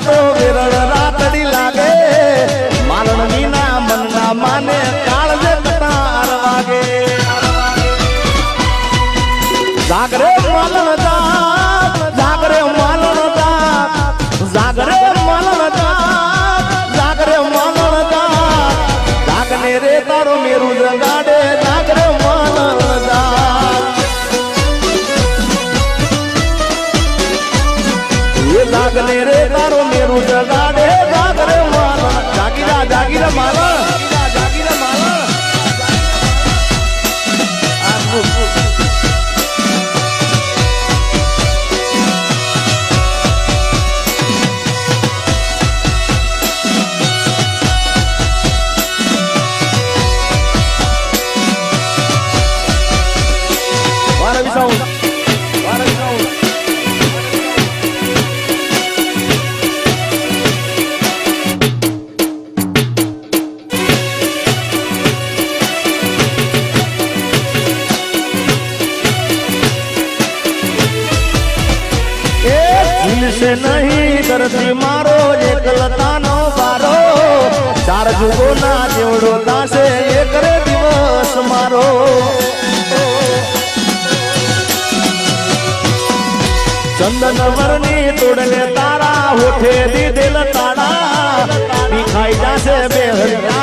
તો વિરળ રાતડી લાગે. મારણ વિના મનના માને કાળજે તાર વાગે જાગરે માલણ જાગ જાગરે માલણ જાગ જાગરે માલણ જાગ જાગરે માલણ જાગ જાગને રે તારો મેરું જગાડે જાગને રે તારો મેરું જગાડે રહેશે નહીં, દર્દી મારો એકલતાનો બારો. ચાર જુગો ના જેવડો દાસે એકરે દિવસ મારો. ચંદન વરની તોડને તારા હોઠે દીધેલ તારા ભીખાઈ જાશે બે હરિયા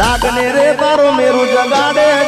લાગને રે તારો મેરું જગાડે.